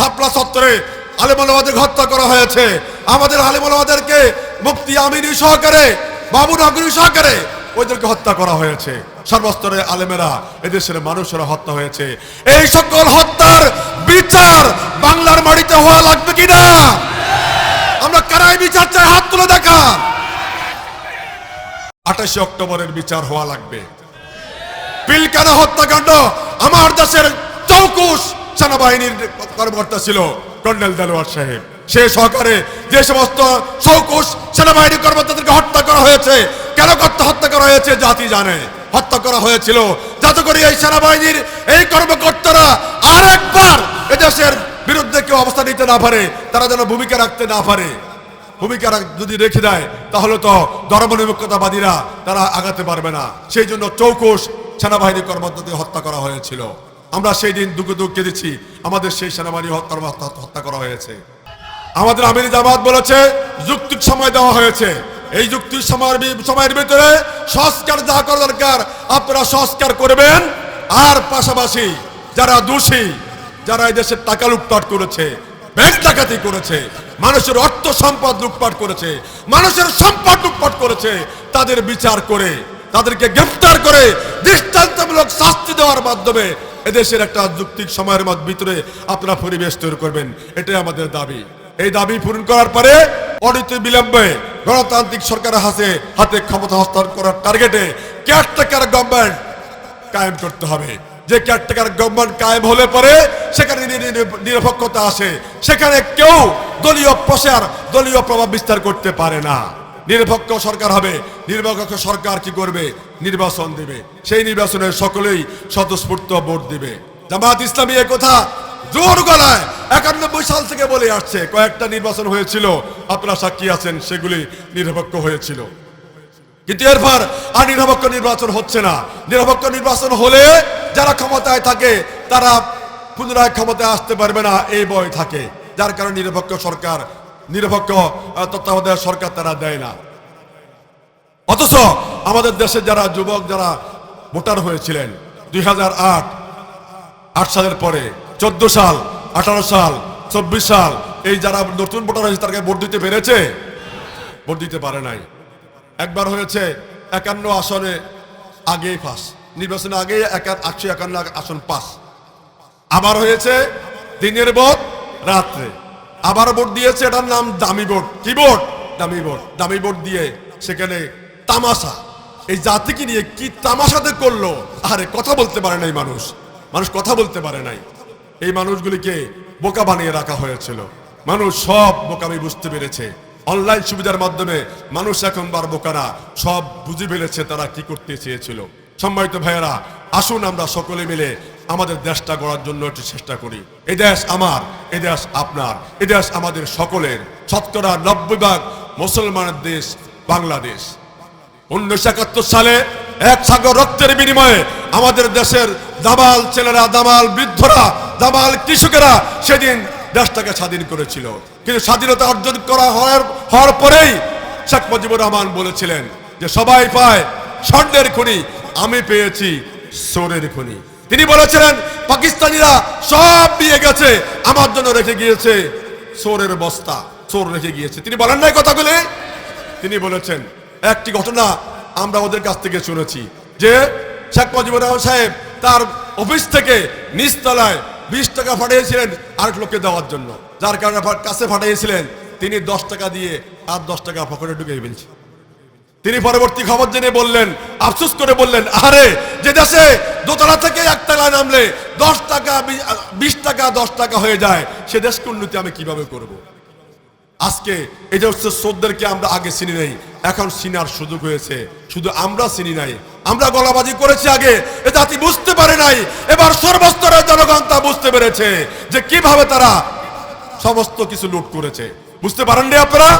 ছাপলা সত্তরে আলেমালাবাদের হত্যা করা হয়েছে। আমাদের আলেমালাবাদেরকে মুক্তি আমিনী সহকারে বাবু নগরী সহকারে ওইদেরকে হত্যা করা হয়েছে। সর্বস্তরে আলেমেরা, এদেশের মানুষেরা হত্যা হয়েছে। এই সকল হত্যার বিচার বাংলার মাটিতে হওয়া লাগবে কিনা? আমরা কারাই বিচার চাই, হাত তুলে দেখা আঠাশে অক্টোবরের বিচার হওয়া লাগবে। পিলকানা হত্যাকাণ্ড আমার দেশের চৌকুশ সেনাবাহিনীর কর্মকর্তা ছিল কর্নেল দেলোয়ার সাহেব। সে সহকারে যে সমস্ত চৌকুশ সেনাবাহিনীর কর্মকর্তাদেরকে হত্যা করা হয়েছে, কেন করতে হত্যা করা হয়েছে জাতি জানে। হত্যা করা হয়েছিল যাতে করে এই সেনাবাহিনীর এই কর্মকর্তারা আরেকবার এদেশের বিরুদ্ধে কেউ অবস্থা নিতে না পারে, তারা যেন ভূমিকা রাখতে না পারে। ভূমিকা যদি রেখে দেয়, তাহলে তো ধর্মনিরপেক্ষতাবাদীরা তারা আগাতে পারবে না। সেই জন্য চৌকুশ সেনাবাহিনী কর্মকর্তাদের হত্যা করা হয়েছিল। আমরা সেই দিন দুঃখ দুঃখ কেঁদেছি আমাদের সেই সেনাবাহিনী হত- কর্মকর্তা হত্যা করা হয়েছে। আমাদের আমির জামাত বলেছে, যুক্তির সময় দেওয়া হয়েছে। এই যুক্তির সময়ের সময়ের ভিতরে সংস্কার যা করা দরকার, আপনারা সংস্কার করবেন। আর পাশাপাশি যারা দোষী, যারা এই দেশের টাকা লুটপাট করেছে, ব্যাংক ডাকাতি করেছে, মানুষের অর্থ সম্পদ লুটপাট করেছে, মানুষের সম্পদ লুটপাট করেছে, তাদের বিচার করে, তাদেরকে গ্রেফতার করে দৃষ্টান্তমূলক শাস্তি দেওয়ার মাধ্যমে এদেশের একটা যুক্তিক সময়ের মধ্যে ভিতরে আপনারা পরিবেশ তৈরি করবেন। এটাই আমাদের দাবি। এই দাবি পূরণ করার পরে অনিত বিলম্বে গণতান্ত্রিক সরকারের হাতে হাতে ক্ষমতা হস্তান্তর করার টার্গেটে কেয়ারটেকার গভর্নমেন্ট কায়েম করতে হবে। যে কেয়ারটেকার গভর্নমেন্ট কায়েম হলে পরে সেখানে নিরপেক্ষতা আসে। সেখানে কেউ দলীয় প্রসার দলীয় প্রভাব বিস্তার করতে পারে না। নিরপেক্ষ সরকার হবে। নিরপেক্ষ সরকার কি করবে? নির্বাচন দিবে। সেই নির্বাচনে সকলেই স্বতঃস্ফূর্ত ভোট দিবে। জামাত ইসলামী কথা জোর গলায় একানব্বই সাল থেকে বলে আসছে। কয়েকটা নির্বাচন হয়েছিল। আপনারা সাক্ষী আছেন, সেগুলি নিরপেক্ষ হয়েছিল। কিন্তু এরপর আর নিরপেক্ষ নির্বাচন হচ্ছে না। নিরপেক্ষ নির্বাচন হলে যারা ক্ষমতায় থাকে, তারা পুনরায় ক্ষমতায় আসতে পারবে না। এই ভয় থাকে। যার কারণে নিরপেক্ষ সরকার নিরপেক্ষ তত্ত্বাবধায়ক সরকার তারা দেয় না। অথচ আমাদের দেশে যারা যুবক, যারা ভোটার হয়েছিলেন, দুই হাজার আট আট সালের পরে, চোদ্দ সাল, আঠারো সাল, চব্বিশ সাল, এই যারা নতুন ভোটার হয়েছে, তাদেরকে ভোট দিতে পেরেছে? ভোট দিতে পারে নাই। একবার হয়েছে, একান্ন আসনে আগেই পাস নির্বাচনে আগে একশো একান্ন আসন পাস। আবার হয়েছে, দিনের ভোট, রাত্রে। আবার ভোট দিয়েছে, এটার নাম দামি ভোট। কি ভোট? দামি ভোট। দামি ভোট দিয়ে সেখানে তামাশা। এই জাতিকে নিয়ে কি তামাশাতে করল? আরে, কথা বলতে পারে নাই মানুষ। মানুষ কথা বলতে পারে নাই। এই মানুষগুলিকে বোকা বানিয়ে রাখা হয়েছিল। মানুষ সব বোকামি বুঝতে পেরেছে। অনলাইন সুবিধার মাধ্যমে মানুষ এখন বার বোকা না। সব বুঝে ফেলেছে তারা কি করতে চেয়েছিল। সম্মানিত ভাইয়েরা, আসুন আমরা সকলে মিলে আমাদের দেশটা গড়ার জন্য একটু চেষ্টা করি। এ দেশ আমার, এ দেশ আপনার এই দেশ আমাদের সকলের। শতকরা নব্বই ভাগ মুসলমানের দেশ বাংলাদেশ। উনিশশো একাত্তর সালে এক সাগর রক্তের বিনিময়ে আমাদের দেশের দামাল ছেলেরা, দামাল বৃদ্ধরা, দামাল কৃষকেরা সেদিন দেশটাকে স্বাধীন করেছিল। কিন্তু স্বাধীনতা অর্জন করা হওয়ার হওয়ার পরেই শেখ মুজিবুর রহমান বলেছিলেন যে, সবাই পায় স্বর্ণের খনি, আমি পেয়েছি সোরের খনি। তিনি বলেছিলেন, পাকিস্তানিরা সব দিয়ে গেছে, আমার জন্য রেখে গিয়েছে সোরের বস্তা সোর রেখে গিয়েছে। তিনি বলেন নাই কথাগুলি? তিনি বলেছেন, একটি ঘটনা আমরা ওদের কাছ থেকে শুনেছি, যে শেখ মুজিবুর রহমান সাহেব তার অফিস থেকে নিচতলায় বিশ টাকা ফাটিয়েছিলেন আরেক লোককে দেওয়ার জন্য। যার কারণে কাছে পাঠিয়েছিলেন, তিনি দশ টাকা দিয়ে আর দশ টাকা পকেটে ঢুকিয়ে ফেলছে। তিনি পরবর্তী খবর জেনে বললেন, আফসোস করে বললেন, আরে, যে দেশে দোতলা থেকে একতলায় নামলে দশ টাকা বিশ টাকা, দশ টাকা হয়ে যায়, সে দেশকে উন্নতি আমি কীভাবে করব। আজকে এই যে হচ্ছে শ্রদ্ধারকে আমরা আগে চিনি নাই, এখন চিনার সুযোগ হয়েছে। শুধু আমরা চিনি নাই, আমরা গলাবাজি করেছি আগে, এ জাতি বুঝতে পারে নাই, এবার সর্বস্তরের জনগণ তা বুঝতে পেরেছে যে কীভাবে তারা সমস্ত কিছু লুট করেছে। বুঝতে পারেননি আপনারা?